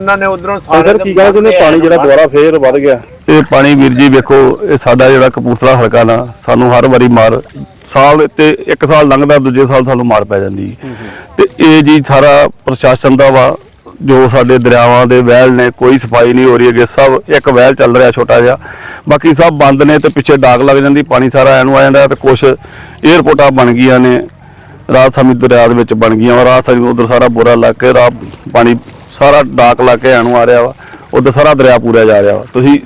ਉਹਨਾਂ ਨੇ ਉਧਰੋਂ ਹਾਂ ਸਰ ਕੀ ਕਹਿੰਦੇ ਨੇ? ਪਾਣੀ ਜਿਹੜਾ ਦੁਬਾਰਾ ਫੇਰ ਵੱਧ ਗਿਆ। ਇਹ ਪਾਣੀ ਵੀਰ ਜੀ ਵੇਖੋ ਇਹ ਸਾਡਾ ਜਿਹੜਾ ਕਪੂਰਥਲਾ ਹਲਕਾ ਨਾ ਸਾਨੂੰ ਹਰ ਵਾਰੀ ਮਾਰ ਸਾਲ ਤੇ ਇੱਕ ਸਾਲ ਲੰਘਦਾ ਦੂਜੇ ਸਾਲ ਸਾਨੂੰ ਮਾਰ ਪੈ ਜਾਂਦੀ। ਤੇ ਇਹ ਜੀ ਸਾਰਾ ਪ੍ਰਸ਼ਾਸਨ ਦਾ ਵਾ ਜੋ ਸਾਡੇ ਦਰਿਆਵਾਂ ਦੇ ਵਹਿਲ ਨੇ ਕੋਈ ਸਫ਼ਾਈ ਨਹੀਂ ਹੋ ਰਹੀ ਹੈਗੇ ਸਭ ਇੱਕ ਵਹਿਲ ਚੱਲ ਰਿਹਾ ਛੋਟਾ ਜਿਹਾ। ਬਾਕੀ ਸਭ ਬੰਦ ਨੇ ਤੇ ਪਿੱਛੇ ਡਾਕ ਲੱਗ ਜਾਂਦੀ ਪਾਣੀ ਸਾਰਾ ਐਨੂੰ ਆ ਜਾਂਦਾ ਤੇ ਕੁਝ 에ਅਰਪੋਰਟਾਂ ਬਣ ਗਈਆਂ ਨੇ। ਰਾਤ ਸਮੇਂ ਦਰਿਆ ਦੇ ਵਿੱਚ ਬਣ ਗਈਆਂ ਵਾ ਰਾਤ ਸਮੇਂ ਉਧਰ ਸਾਰਾ ਬੁਰਾ ਲੱਗ ਕੇ ਰਾਤ ਪਾਣੀ ਸਾਰਾ ਡਾਕ ਲਾ ਕੇ ਐਨੂੰ ਆ ਰਿਹਾ ਵਾ ਉਧਰ ਸਾਰਾ ਦਰਿਆ ਪੂਰਿਆ ਜਾ ਰਿਹਾ ਵਾ। ਤੁਸੀਂ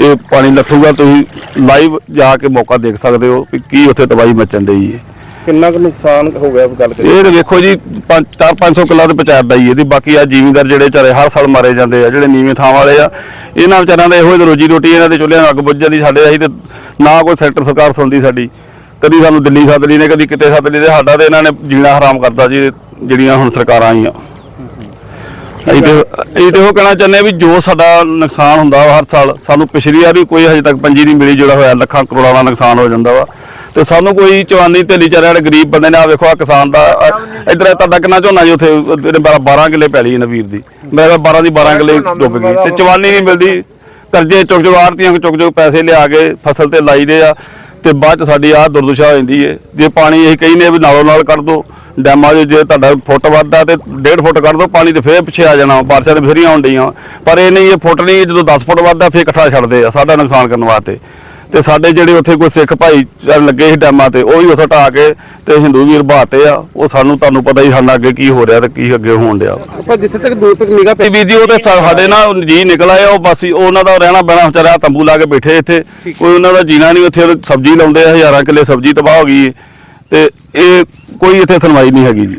ਇਹ ਪਾਣੀ ਲੱਥੂਗਾ ਤੁਸੀਂ ਲਾਈਵ ਜਾ ਕੇ ਮੌਕਾ ਦੇਖ ਸਕਦੇ ਹੋ ਕਿ ਕੀ ਉੱਥੇ ਤਬਾਹੀ ਮਚਣ ਡਈ ਹੈ ਕਿੰਨਾ ਕੁ ਨੁਕਸਾਨ ਹੋ ਗਿਆ ਗੱਲ ਕਰੀਏ? ਇਹ ਵੇਖੋ ਜੀ 4-500 ਕਿੱਲਾ ਤੇ ਪੰਚਾਇਤ ਦਾ ਹੀ ਇਹਦੀ ਬਾਕੀ ਆ ਜ਼ਿਮੀਂਦਾਰ ਜਿਹੜੇ ਵਿਚਾਰੇ ਹਰ ਸਾਲ ਮਾਰੇ ਜਾਂਦੇ ਆ ਜਿਹੜੇ ਨੀਵੇਂ ਥਾਂ ਵਾਲੇ ਆ ਇਹਨਾਂ ਵਿਚਾਰਿਆਂ ਦਾ ਇਹੋ ਹੀ ਰੋਜੀ ਰੋਟੀ ਇਹਨਾਂ ਦੇ ਚੁੱਲ੍ਹਿਆਂ ਨੂੰ ਅੱਗ ਬੁੱਝ ਜਾਂਦੀ ਸਾਡੇ ਅਸੀਂ ਤੇ ਨਾ ਕੋਈ ਸੈਕਟਰ ਸਰਕਾਰ ਸੁਣਦੀ ਸਾਡੀ। ਕਦੀ ਸਾਨੂੰ ਦਿੱਲੀ ਸੱਦ ਲਈ ਨੇ ਕਦੀ ਕਿਤੇ ਸੱਦ ਲਈ ਤੇ ਸਾਡਾ ਤੇ ਇਹਨਾਂ ਨੇ ਜੀਣਾ ਹਰਾਮ ਕਰਤਾ ਜੀ ਜਿਹੜੀਆਂ ਹੁਣ ਸਰਕਾਰਾਂ ਆਈਆਂ। ਅਸੀਂ ਤੇ ਅਸੀਂ ਤੇ ਉਹ ਕਹਿਣਾ ਚਾਹੁੰਦੇ ਆ ਵੀ ਜੋ ਸਾਡਾ ਨੁਕਸਾਨ ਹੁੰਦਾ ਵਾ ਹਰ ਸਾਲ, ਸਾਨੂੰ ਪਿਛਲੀ ਵਾਰ ਵੀ ਕੋਈ ਹਜੇ ਤੱਕ ਪੰਜੀ ਨਹੀਂ ਮਿਲੀ ਜਿਹੜਾ ਹੋਇਆ, ਲੱਖਾਂ ਕਰੋੜਾਂ ਦਾ ਨੁਕਸਾਨ ਹੋ ਜਾਂਦਾ ਵਾ। ਤੇ ਸਾਨੂੰ ਕੋਈ ਚਵਾਨੀ ਢੇਲੀ ਚਾਰੇ ਵਾਲੇ ਗਰੀਬ ਬੰਦੇ ਨੇ ਆ ਵੇਖੋ ਆ ਕਿਸਾਨ ਦਾ ਅ- ਇੱਧਰ ਤੁਹਾਡਾ ਕਿੰਨਾ ਝੋਨਾ ਜੀ, ਉੱਥੇ ਇਹਦੇ 12 ਕਿੱਲੇ ਪੈਲੀ ਹੈ ਵੀਰ ਦੀ। ਮੇਰਾ 12 ਦੀ 12 ਕਿੱਲੇ ਡੁੱਬ ਗਈ। ਤੇ ਚਵਾਨੀ ਨਹੀਂ ਮਿਲਦੀ। ਕਰਜ਼ੇ ਚੁੱਕ ਚੁੱਕ, ਆੜਤੀਆਂ ਚੁੱਕ ਚੁੱਕ ਪੈਸੇ ਲਿਆ ਕੇ ਫਸਲ ਤੇ ਲਾਈ ਦੇ ਆ। ਤੇ ਬਾਅਦ ਚ ਸਾਡੀ ਆਹ ਦੁਰਦਸ਼ਾ ਹੋ ਜਾਂਦੀ ਏ। ਜੇ ਪਾਣੀ ਇਹ ਕਹੀ ਨੇ ਵੀ ਨਾਲੋਂ ਨਾਲ ਕੱਢ ਦੋ ਡੈਮਾਂ 'ਚ ਜੇ ਤੁਹਾਡਾ ਫੁੱਟ ਵੱਧਦਾ ਤੇ 1.5 ਫੁੱਟ ਕੱਢ ਦੋ ਪਾਣੀ ਤੇ ਫੇਰ ਪਿੱਛੇ ਆ ਜਾਣਾ ਬਾਰਿਸ਼ਾਂ ਦੇ ਬਥੇਰੀਆਂ ਹੋਣ ਡਈਆਂ। ਪਰ ਇਹ ਨਹੀਂ ਇਹ ਫੁੱਟ ਨਹੀਂ ਜਦੋਂ 10 ਫੁੱਟ ਵੱਧਦਾ ਫੇਰ ਇਕੱਠਾ ਛੱਡਦੇ ਆ ਸਾਡਾ ਨੁਕਸਾਨ ਕਰਨ ਵਾਸਤੇ। ਤੇ ਸਾਡੇ ਜਿਹੜੇ ਉੱਥੇ ਕੋਈ ਸਿੱਖ ਭਾਈ ਲੱਗੇ ਸੀ ਡੈਮਾਂ ਤੇ ਉਹ ਵੀ ਉੱਥੇ ਢਾ ਕੇ ਤੇ ਹਿੰਦੂ ਵੀਰ ਬਹਾਤੇ ਆ ਉਹ ਸਾਨੂੰ ਤੁਹਾਨੂੰ ਪਤਾ ਹੀ ਸਾਡਾ ਅੱਗੇ ਕੀ ਹੋ ਰਿਹਾ ਤੇ ਕੀ ਅੱਗੇ ਹੋਣ ਡਿਆ। ਆਪਾਂ ਜਿੱਥੇ ਤੱਕ ਦੂਰ ਤੱਕ ਨਿਗਾਹ ਤੇ ਵੀਰ ਜੀ ਉਹ ਤੇ ਸਾਡੇ ਨਾਲ ਜੀ ਨਿਕਲ ਆਏ ਉਹ ਬਸ ਉਹਨਾਂ ਦਾ ਰਹਿਣਾ ਬਹਿਣਾ ਵਿਚਾਰਾ ਤੰਬੂ ਲਾ ਕੇ ਬੈਠੇ ਇੱਥੇ। ਕੋਈ ਉਹਨਾਂ ਦਾ ਜੀਣਾ ਨਹੀਂ ਉੱਥੇ ਸਬਜ਼ੀ ਲਾਉਂਦੇ ਆ ਹਜ਼ਾਰਾਂ ਕਿੱਲੇ ਸਬਜ਼ੀ ਤਬਾਹ ਹੋ ਗਈ ਤੇ ਇਹ ਕੋਈ ਇੱਥੇ ਸੁਣਵਾਈ ਨਹੀਂ ਹੈਗੀ ਜੀ।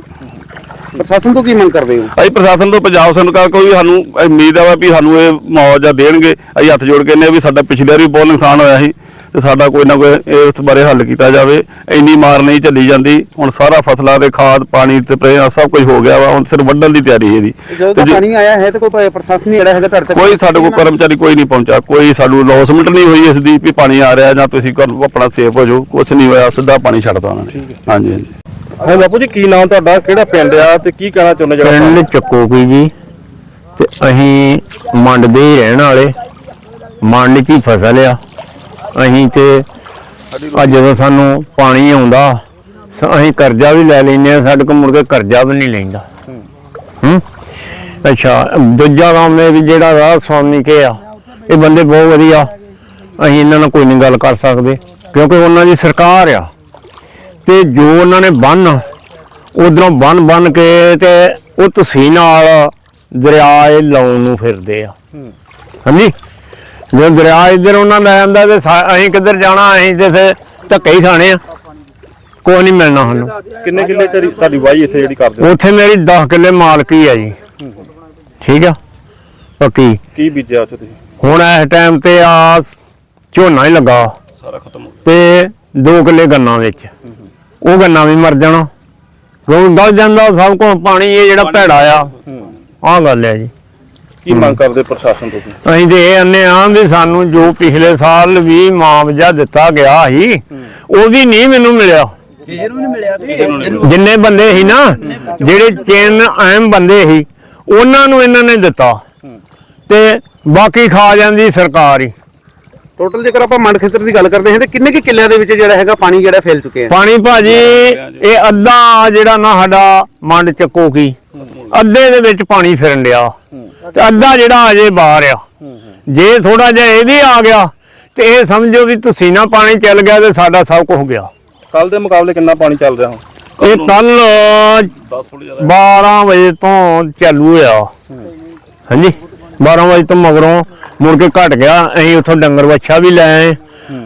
ਪ੍ਰਸ਼ਾਸਨ ਤੋਂ ਕੀ ਮੰਗ ਕਰਦੇ ਹੋ? ਅਸੀਂ ਪ੍ਰਸ਼ਾਸਨ ਤੋਂ ਪੰਜਾਬ ਸਰਕਾਰ ਕੋਈ ਸਾਨੂੰ ਉਮੀਦ ਆ ਵੀ ਸਾਨੂੰ ਇਹ ਮੁਆਵਜ਼ਾ ਦੇਣਗੇ। ਅਸੀਂ ਹੱਥ ਜੋੜ ਕੇ ਨੇ ਵੀ ਸਾਡਾ ਪਿਛਲੇ ਵਾਰੀ ਬਹੁਤ ਨੁਕਸਾਨ ਹੋਇਆ ਸੀ। ਤੇ ਸਾਡਾ ਕੋਈ ਨਾ ਕੋਈ ਇਸ ਬਾਰੇ ਹੱਲ ਕੀਤਾ ਜਾਵੇ। ਇੰਨੀ ਮਾਰ ਨਹੀਂ ਚੱਲੀ ਜਾਂਦੀ। ਹੁਣ ਸਾਰਾ ਫਸਲਾਂ ਦੇ ਖਾਦ ਪਾਣੀ ਤੇ ਸਪਰੇਅ ਸਭ ਕੁਝ ਹੋ ਗਿਆ ਵਾ। ਹੁਣ ਸਿਰ ਵੱਢਣ ਦੀ ਤਿਆਰੀ ਹੈ ਇਹਦੀ। ਜਦੋਂ ਤੇ ਤੱਕ ਜੀ- ਪਾਣੀ ਆਇਆ ਹੈ ਤੇ ਕੋਈ ਪ੍ਰਸ਼ਾਸਨ ਨਹੀਂ ਜਿਹੜਾ ਹੈਗਾ ਤੁਹਾਡੇ ਤੱਕ? ਕੋਈ ਸਾਡੇ ਕੋਲ ਕਰਮਚਾਰੀ ਕੋਈ ਨਹੀਂ ਪਹੁੰਚਾ ਕੋਈ ਸਾਨੂੰ ਲੌਸਮੈਂਟ ਨਹੀਂ ਹੋਈ ਇਸ ਦੀ ਵੀ ਪਾਣੀ ਆ ਰਿਹਾ ਜਾਂ ਤੁਸੀਂ ਘਰ ਆਪਣਾ ਸੇਫ ਹੋ ਜਾਓ। ਕੁਝ ਨਹੀਂ ਹੋਇਆ ਸਿੱਧਾ ਪਾਣੀ ਛੱਡਤਾ ਉਹਨਾਂ ਨੇ। ਹਾਂਜੀ ਹਾਂਜੀ। ਹਾਂ ਬਾਪੂ ਜੀ ਕੀ ਨਾਮ ਤੁਹਾਡਾ? ਕਿਹੜਾ ਪਿੰਡ ਆ ਤੇ ਕੀ ਕਹਿਣਾ ਚਾਹੁੰਦੇ ਜਿਹੜਾ ਪਿੰਡ ਚੱਕੋਕੀ ਜੀ ਤੇ ਅਸੀਂ ਮੰਡ ਦੇ ਹੀ ਰਹਿਣ ਵਾਲੇ। ਮੰਡ ਹੀ ਫਸਲ ਆ। ਅਸੀਂ ਤੇ ਅੱਜ ਜਦੋਂ ਸਾਨੂੰ ਪਾਣੀ ਆਉਂਦਾ ਅਸੀਂ ਕਰਜ਼ਾ ਵੀ ਲੈ ਲੈਂਦੇ ਆ ਸਾਡੇ ਕੋਲ ਮੁੜ ਕੇ ਕਰਜ਼ਾ ਵੀ ਨਹੀਂ ਲੈਂਦਾ। ਹੂੰ? ਅੱਛਾ ਦੂਜਾ ਕੰਮ ਇਹ ਵੀ ਜਿਹੜਾ ਰਾਹ ਸਵਾਮੀ ਕੇ ਆ ਇਹ ਬੰਦੇ ਬਹੁਤ ਵਧੀਆ ਅਸੀਂ ਇਹਨਾਂ ਨਾਲ ਕੋਈ ਨਹੀਂ ਗੱਲ ਕਰ ਸਕਦੇ ਕਿਉਂਕਿ ਉਹਨਾਂ ਦੀ ਸਰਕਾਰ ਆ। ਤੇ ਜੋ ਉਹਨਾਂ ਨੇ ਬੰਨ ਉਧਰੋਂ ਬੰਨ ਬੰਨ ਕੇ ਤੇ ਉਹ ਤੁਸੀਂ ਨਾਲ ਦਰਿਆ ਇਹ ਲਾਉਣ ਨੂੰ ਫਿਰਦੇ ਆ। ਹਾਂਜੀ? ਜੇ ਦਰਿਆ ਇੱਧਰ ਉਹਨਾਂ ਲੈ ਜਾਂਦਾ ਤੇ ਅਸੀਂ ਕਿੱਧਰ ਜਾਣਾ ਅਸੀਂ ਤੇ ਫਿਰ ਧੱਕੇ ਹੀ ਖਾਣੇ ਆ। ਕੋਈ ਨਹੀਂ ਮਿਲਣਾ ਸਾਨੂੰ। ਕਿੰਨੇ ਕਿੱਲੇ ਤੇਰੀ ਤੁਹਾਡੀ ਵਾਹੀ ਇੱਥੇ ਜਿਹੜੀ ਕਰਦੇ ਉੱਥੇ ਮੇਰੀ 10 ਕਿੱਲੇ ਮਾਲਕੀ ਆ ਜੀ। ਠੀਕ ਆ? ਪੱਕੀ ਕੀ ਬੀਜਿਆ ਉੱਥੇ ਤੁਸੀਂ? ਹੁਣ ਇਸ ਟਾਈਮ ਤੇ ਆ ਝੋਨਾ ਹੀ ਲੱਗਾ। ਸਾਰਾ ਖਤਮ ਹੋ ਤੇ 2 ਕਿੱਲੇ ਗੰਨਾ ਵਿੱਚ। ਉਹ ਗੰਨਾ ਵੀ ਮਰ ਜਾਣਾ। ਕਿਉਂ ਗਲ ਜਾਂਦਾ ਸਭ ਕੋਲ ਪਾਣੀ ਇਹ ਜਿਹੜਾ ਭੈੜਾ ਆ। ਆਹ ਗੱਲ ਹੈ ਜੀ। ਕੀ ਮੰਗ ਕਰਦੇ ਪ੍ਰਸ਼ਾਸਨ ਤੋਂ ਤੁਸੀਂ? ਅਸੀਂ ਤੇ ਇਹ ਅੰਨੇ ਆ ਵੀ ਸਾਨੂੰ ਜੋ ਪਿਛਲੇ ਸਾਲ ਵੀ ਮੁਆਵਜ਼ਾ ਦਿੱਤਾ ਗਿਆ ਸੀ ਉਹ ਵੀ ਨਹੀਂ ਮੈਨੂੰ ਮਿਲਿਆ। ਜਿੰਨੇ ਬੰਦੇ ਸੀ ਨਾ ਜਿਹੜੇ ਚੇਨ ਅਹਿਮ ਬੰਦੇ ਸੀ ਉਹਨਾਂ ਨੂੰ ਇਹਨਾਂ ਨੇ ਦਿੱਤਾ। ਤੇ ਬਾਕੀ ਖਾ ਜਾਂਦੀ ਸਰਕਾਰ ਹੀ। ਟੋਟਲ ਜੇਕਰ ਆਪਾਂ ਮੰਡ ਖੇਤਰ ਦੀ ਗੱਲ ਕਰਦੇ ਹਾਂ ਤੇ ਕਿੰਨੇ ਕਿ ਕਿੱਲਿਆਂ ਦੇ ਵਿੱਚ ਜਿਹੜਾ ਹੈਗਾ ਪਾਣੀ ਜਿਹੜਾ ਫੈਲ ਚੁੱਕਿਆ ਹੈ? ਪਾਣੀ ਭਾਜੀ ਇਹ ਅੱਧਾ ਜਿਹੜਾ ਨਾ ਸਾਡਾ ਮੰਡ ਚੱਕੋ ਕੀ। ਅੱਧੇ ਦੇ ਵਿੱਚ ਪਾਣੀ ਫਿਰਨ ਡਿਆ। ਤੇ ਅੱਧਾ ਜਿਹੜਾ ਅਜੇ ਬਾਹਰ ਆ। ਜੇ ਥੋੜਾ ਜਿਹਾ ਇਹ ਵੀ ਆ ਗਿਆ ਤੇ ਇਹ ਸਮਝੋ ਵੀ ਤੁਸੀਂ ਨਾ ਪਾਣੀ ਚੱਲ ਗਿਆ ਤੇ ਸਾਡਾ ਸਭ ਕੁਝ ਗਿਆ। ਕੱਲ ਦੇ ਮੁਕਾਬਲੇ ਕਿੰਨਾ ਪਾਣੀ ਚੱਲ ਰਿਹਾ ਹੁਣ? ਇਹ ਕੱਲ 10 ਫੁੱਟ ਜ਼ਿਆਦਾ। 12 ਵਜੇ ਤੋਂ ਚਾਲੂ ਹੋਇਆ। ਹਾਂਜੀ 12 ਵਜੇ ਤੋਂ ਮਗਰੋਂ ਮੁੜ ਕੇ ਘਟ ਗਿਆ। ਅਸੀਂ ਉੱਥੋਂ ਡੰਗਰ ਵੱਛਾ ਵੀ ਲੈ ਆਏ।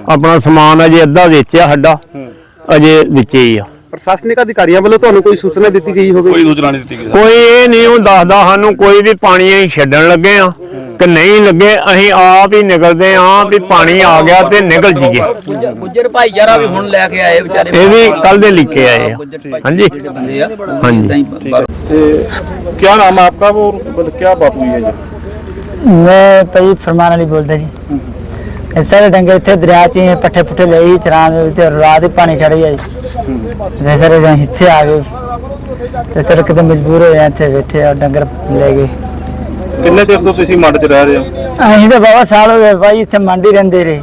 ਆਪਣਾ ਸਮਾਨ ਅਜੇ ਅੱਧਾ ਵੇਚਿਆ ਸਾਡਾ। ਅਜੇ ਵਿੱਚੇ ਹੀ ਆ। ਪ੍ਰਸ਼ਾਸਨਿਕ ਅਧਿਕਾਰੀਆਂ ਵੱਲੋਂ ਤੁਹਾਨੂੰ ਕੋਈ ਸੂਚਨਾ ਦਿੱਤੀ ਗਈ ਹੋਵੇ ਕੋਈ ਸੂਚਨਾ ਨਹੀਂ ਦਿੱਤੀ ਗਈ ਕੋਈ ਇਹ ਨਹੀਂ ਉਹ ਦੱਸਦਾ ਸਾਨੂੰ ਕੋਈ ਵੀ ਪਾਣੀ ਅਸੀਂ ਛੱਡਣ ਲੱਗੇ ਆ ਕਿ ਨਹੀਂ ਲੱਗੇ ਅਸੀਂ ਆਪ ਹੀ ਨਿਕਲਦੇ ਆ ਵੀ ਪਾਣੀ ਆ ਗਿਆ ਤੇ ਨਿਕਲ ਜੀਏ ਗੁੱਜਰ ਭਾਈਚਾਰਾ ਵੀ ਹੁਣ ਲੈ ਕੇ ਆਏ ਵਿਚਾਰੇ ਇਹ ਵੀ ਕੱਲ ਦੇ ਲਿਖੇ ਆਏ ਆ ਹਾਂਜੀ ਬੰਦੇ ਆ ਹਾਂਜੀ ਏਦਾਂ ਹੀ ਬਾਹਰੋਂ क्या नाम है आपका वो मतलब क्या बात हुई है जी ਮੈਂ ਭਾਈ ਫਰਮਾਨ ਵਾਲੀ ਬੋਲਦਾ ਜੀ ਇਹ ਸਾਰੇ ਡੰਗਰ ਇੱਥੇ ਦਰਿਆ 'ਚ ਹੀ ਪੱਠੇ ਪੁੱਠੇ ਲਈ ਚਰਾਂ ਦੇ ਵਿੱਚ ਰਾਤ ਹੀ ਪਾਣੀ ਛੜ ਗਿਆ ਜੀ ਤੇ ਫਿਰ ਅਸੀਂ ਇੱਥੇ ਆ ਗਏ ਤੇ ਸਰ ਕਿਤੇ ਮਜਬੂਰ ਹੋਏ ਆ ਇੱਥੇ ਬੈਠੇ ਆ ਡੰਗਰ ਲੈ ਗਏ। ਕਿੰਨੇ ਚਿਰ ਤੋਂ ਤੁਸੀਂ ਮੰਡ 'ਚ ਰਹਿ ਰਹੇ ਹੋ? ਅਸੀਂ ਤਾਂ ਬਾਬਾ ਸਾਲ ਹੋ ਗਏ ਭਾਈ ਇੱਥੇ ਮੰਡੀ ਰਹਿੰਦੇ ਰਹੇ।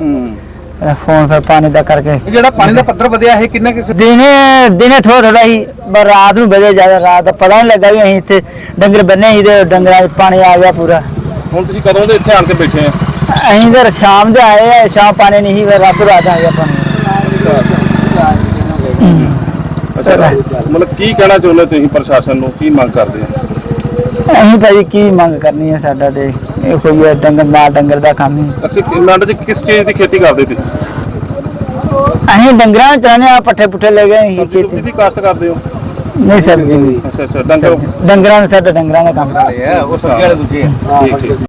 ਫੋਨ ਫਿਰ ਪਾਣੀ ਦਾ ਕਰਕੇ। ਇਹ ਜਿਹੜਾ ਪਾਣੀ ਦਾ ਪੱਧਰ ਵਧਿਆ ਇਹ ਕਿੰਨੇ ਕਿਸ ਦਿਨੇ ਦਿਨੇ ਥੋੜਾ ਥੋੜਾ ਹੀ ਪਰ ਰਾਤ ਨੂੰ ਵਧੇ ਜ਼ਿਆਦਾ ਰਾਤ ਦਾ ਪਤਾ ਨਹੀਂ ਲੱਗਾ ਵੀ ਅਸੀਂ ਇੱਥੇ ਡੰਗਰ ਬੰਨੇ ਸੀ ਤੇ ਡੰਗਰਾਂ 'ਚ ਪਾਣੀ ਆ ਗਿਆ ਪੂਰਾ। ਹੁਣ ਤੁਸੀਂ ਕਦੋਂ ਦੇ ਇੱਥੇ ਆਣ ਕੇ ਬੈਠੇ ਆ ਅਸੀਂ ਤਾਂ ਸ਼ਾਮ ਦੇ ਆਏ ਆ ਸ਼ਾਮ ਪਾਣੀ ਨਹੀਂ ਫਿਰ ਰਾਤ ਰਾਤ ਆ ਗਿਆ ਪਾਣੀ ਅੱਛਾ ਮਤਲਬ ਕੀ ਕਹਿਣਾ ਚਾਹੁੰਦੇ ਤੁਸੀਂ ਪ੍ਰਸ਼ਾਸਨ ਨੂੰ? ਕੀ ਮੰਗ ਕਰਦੇ ਆ ਅਸੀਂ ਭਾਈ ਕੀ ਮੰਗ ਕਰਨੀ ਹੈ ਸਾਡਾ ਤੇ? ਇਹ ਕੋਈ ਹੈ ਡੰਗਰ ਮਾਲ ਡੰਗਰ ਦਾ ਕੰਮ ਹੀ। ਅਸੀਂ ਮੰਡ 'ਚ ਕਿਸ ਚੀਜ਼ ਦੀ ਖੇਤੀ ਕਰਦੇ ਤੁਸੀਂ? ਅਸੀਂ ਡੰਗਰਾਂ ਚਾਹਨੇ ਆ ਪੱਠੇ ਪੁੱਠੇ ਲੈ ਗਏ ਅਸੀਂ ਸਬਜ਼ੀ ਸੁਬਜ਼ੀ ਖੇਤੀ। ਦੀ ਕਾਸ਼ਤ ਕਰਦੇ ਹੋ? ਨਹੀਂ ਸਬਜ਼ੀ ਅੱਛਾ ਅੱਛਾ ਡੰਗਰ? ਡੰਗਰਾਂ ਦਾ ਸਾਡਾ ਡੰਗਰਾਂ ਦਾ ਕੰਮ। ਉਹ ਸਬਜ਼ੀ ਵਾਲੇ ਦੂਜੇ ਆ। ਠੀਕ ਠੀਕ।